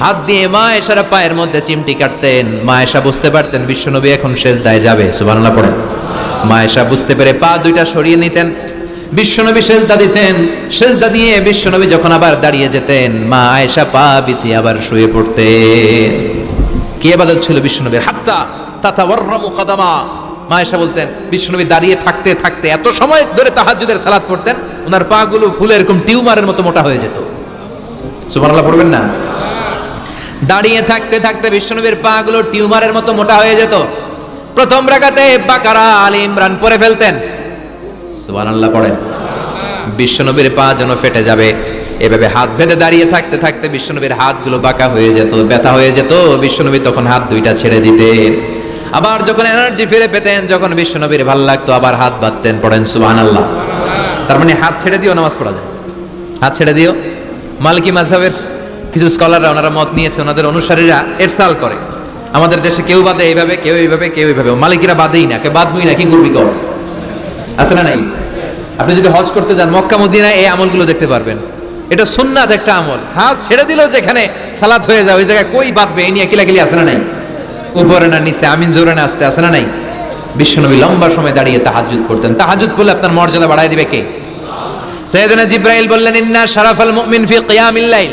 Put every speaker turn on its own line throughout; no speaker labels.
হাত দিয়ে মা এসারা পায়ের মধ্যে চিমটি কাটতেন। মা এসা বুঝতে পারতেন বিশ্বনবী এখন শেষ দায় যাবে। সুবহানাল্লাহ পড়েন। মা এসা বুঝতে পেরে পা দুইটা সরিয়ে নিতেন। বিশ্বনবী সেজদা দিতেন। সেজদা দিয়ে বিশ্বনবী যখন আবার দাঁড়িয়ে যেতেন, মা আয়েশা পা বিছিয়ে আবার শুয়ে পড়তেন। কে এবাদত ছিল বিশ্বনবীর? হাত্তা তাতা ওয়াররামু কদামা মা এসা বলতেন, বিশ্বনবী দাঁড়িয়ে থাকতে থাকতে এত সময় ধরে তাহাজ্জুদের সালাত পড়তেন, ওনার পা গুলো ফুলে এরকম টিউমারের মতো মোটা হয়ে যেত। সুবহানাল্লাহ পড়বেন না? দাঁড়িয়ে থাকতে থাকতে বিশ্বনবীর পা গুলো টিউমারের মতো মোটা হয়ে যেত। প্রথম রাগাতে বাকারা আলী ইমরান পরে ফেলতেন। সুবহানাল্লাহ পড়েন। বিশ্বনবীর পা যেন ফেটে যাবে। এভাবে হাত বেঁধে দাঁড়িয়ে থাকতে থাকতে বিশ্বনবীর হাতগুলো বাঁকা হয়ে যেত, ব্যথা হয়ে যেত। বিশ্বনবী তখন হাত দুইটা ছেড়ে দিতেন। আবার যখন এনার্জি ফিরে পেতেন, যখন বিশ্বনবীর ভালো লাগতো, আবার হাত বাঁধতেন। পড়েন সুবহানাল্লাহ। তার মানে হাত ছেড়ে দিও নামাজ পড়া যায়। হাত ছেড়ে দিও মালিকি মাঝহের কিছু স্কলাররা ওনারা মত নিয়েছে, ওনাদের অনুসারীরা এরসাল করে। আমাদের দেশে কেউ বাদে এইভাবে, কেউ এইভাবে কেউ এইভাবে। মালিকিরা বাদেই না, কেউ বাদবই না, কি করবি কর আছে না নাই? আপনি যদি হজ করতে যান, মক্কা, মদিনায় এই আমলগুলো দেখতে পারবেন। এটা সুন্নাত একটা আমল। হাত ছেড়ে দিলেও যেখানে সালাত হয়ে যায়, ওই জায়গায় কই বাঁধবে এই নিয়ে কিলাকিলি আছে না নাই? উপরে না নিচে, আমিন জোরে না আসতে, আছে না নাই? বিশ্বনবী লম্বা সময় দাঁড়িয়ে তাহাজুদ করতেন। তাহাজুদ করলে আপনার মর্যাদা বাড়ায় দিবে কে? সৈয়দনা জিব্রাইল বললেন, ইন্না শারাফাল মুমিন ফি কিয়ামিল লাইল।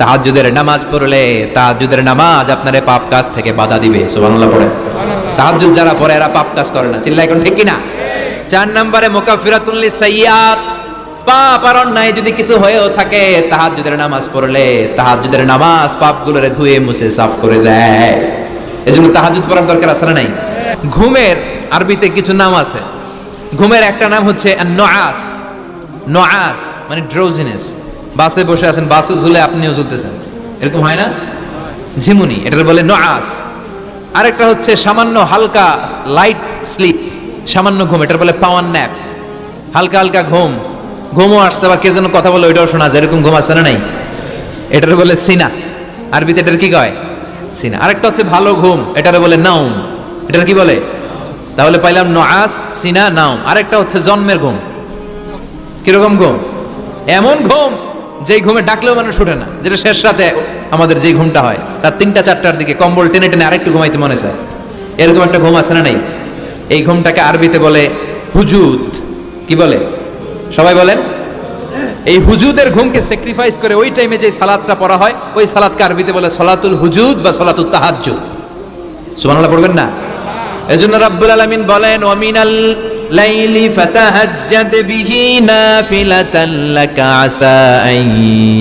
তাহাজ্জুদের নামাজ পড়লে তাহাজ্জুদের নামাজ আপনার পাপ কাজ থেকে বাধা দিবে, সুবহানাল্লাহ পড়ে তাহাজ্জুদ যারা পড়ে, এরা পাপ কাজ করে না। চিল্লা এখন ঠিক কিনা? চার নম্বরে মুকাফিরাতুল লিসাইয়াত পাপ আর অন্যায় যদি কিছু হয়েও থাকে, তাহাজ্জুদের নামাজ পড়লে তাহাজ্জুদের নামাজ পাপগুলোরে ধুয়ে, মুছে, সাফ করে দেয়। এজন্য তাহাজ্জুদ পড়ার দরকার আছে না নাই? ঘুমের আরবিতে কিছু নাম আছে। ঘুমের একটা নাম হচ্ছে নআস নআস মানে ড্রোজিনেস বাসে বসে আছেন বাসও ঝুলে আপনিও ঝুলতেছেন। এরকম হয় না? ঝিমুনি, এটার বলে নআস আরেকটা হচ্ছে সামান্য হালকা লাইট স্লিপ সামান্য ঘুম, এটার বলে পাওয়ার ন্যাপ হালকা হালকা ঘুম। ঘুমও আসছে, আবার কে যেন কথা বলে ওইটাও শোনা যায়, এরকম ঘুম আসছে না নাই? এটার বলে সিনা। আরবিতে এটার কি কয়? সিনা। আরেকটা হচ্ছে ভালো ঘুম, এটার বলে নাউম এটার কি বলে? তাহলে পাইলাম নআস সিনা নাউম আরেকটা হচ্ছে জন্মের ঘুম। কীরকম ঘুম? এমন ঘুম যেই ঘুমে ডাকলেও মানুষ উঠে না। যেটা শেষ রাতে আমাদের যেই ঘুমটা হয় তার তিনটা, চারটার দিকে কম্বল টেনে টেনে আরেকটু ঘুমাইতে মনে চায়। এরকম একটা ঘুম আছে না নাই? এই ঘুমটাকে আরবিতে বলে হুজুদ। কি বলে? সবাই বলেন? এই হুজুদের ঘুমকে স্যাক্রিফাইস করে ওই টাইমে যে সালাদটা পড়া হয়, ওই সালাদকে আরবিতে বলে সলাতুল হুজুদ বা সলাতুল তাহাজ্জুদ। সুবহানাল্লাহ পড়বেন না? এজন্য রাব্বুল আলামিন বলেন ওয়ামিনাল লাইলি ফাতাহাজ্জাদ বিহি নাফিলাতান লাকা আসা আন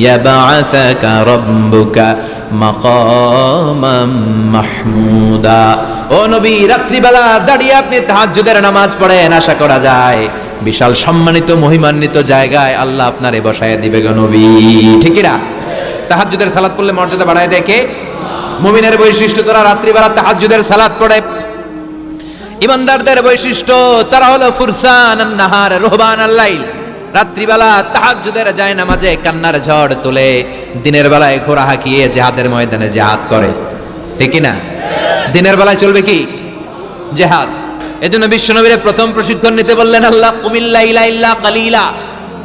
ইয়াবআসাকা রাব্বুকা মাকামাম মাহমুদা। ও নবী, রাত্রিবেলা দাঁড়িয়ে আপনি তাহাজ্জুদের নামাজ পড়েন, আশা করা যায় বিশাল সম্মানিত, মহিমান্বিত জায়গায় আল্লাহ আপনারে বসায় দিবে গো নবী। ঠিক না তাহাজ্জুদের সালাত পড়লে মর্যাদা বাড়ায় কে? মুমিনের বৈশিষ্ট্য তারা রাত্রিবেলা তাহাজ্জুদের সালাত পড়ে। ইমানদারদের বৈশিষ্ট্য, তারা হলো ফুরসান নাহার, রোহবান আল্লাইল রাত্রিবেলা তাহাজ্জুদের যায় নামাজে কান্নার ঝড় তোলে, দিনের বেলায় ঘোড়া হাঁকিয়ে জেহাদের ময়দানে জেহাদ করে। ঠিক না? দিনের বেলায় চলবে কি? জেহাদ। এজন্য বিশ্বনবীর প্রথম প্রশিক্ষণ নিতে বললেন, আল্লাহ কুমিল্লা ইলা ইল্লা কালিলা।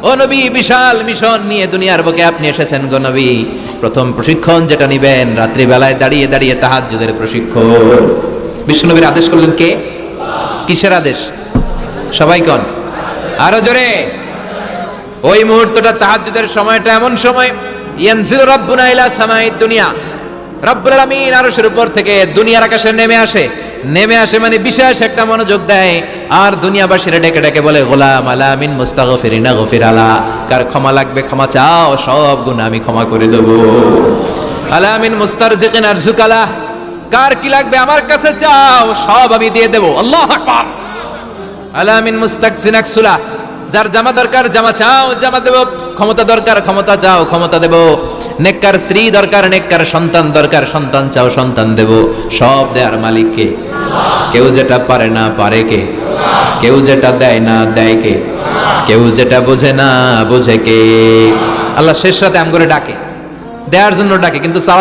ও নবী, বিশাল মিশন নিয়ে দুনিয়ার বুকে আপনি এসেছেন গো নবী। প্রথম প্রশিক্ষণ যেটা নিবেন, রাত্রিবেলায় দাঁড়িয়ে দাঁড়িয়ে তাহাজ্জুদের প্রশিক্ষণ। বিশ্বনবীর আদেশ করলেন কে? কিসের আদেশ? সবাই কন? আরও জোরে। ওই মুহূর্তটা তাহাজ্জুদের সময়টা এমন সময়। ইয়ানজিল রাব্বুনা ইলা সামাইদ দুনিয়া। রব্বুল আলামিন আরশের উপর থেকে দুনিয়ার আকাশে নেমে আসে। নেমে আসে মানে বিশেষ একটা মনোযোগ দেয়। আর দুনিয়াবাসীরা ডেকে ডেকে বলে, গোলাম আলা মিন মুস্তাগফিরিনা গফির আলা। কার ক্ষমা লাগবে, ক্ষমা চাও, সব গুণ আমি ক্ষমা করে দেব। আলা মিন মুস্তারজিকিন আরজুকালা কার কি লাগবে? আমার কাছে চাও, সব আমি দিয়ে দেব। আল্লাহু আকবার। আলামিন মুস্তাকসিন আকসুলা। যার জামা দরকার, জামা চাও, জামা দেব। ক্ষমতা দরকার, ক্ষমতা চাও, ক্ষমতা দেব। নেককার স্ত্রী দরকার, নেককার সন্তান দরকার, সন্তান চাও, সন্তান দেব। সব দেয়ার মালিককে। কেউ যেটা পারে না, পারে কে? কেউ যেটা দেয় না, দেয় কে? কেউ যেটা বোঝে না, বোঝে কে? আল্লাহ শেষ রাতে আম করে ডাকে। দেওয়ার জন্য ডাকে, কিন্তু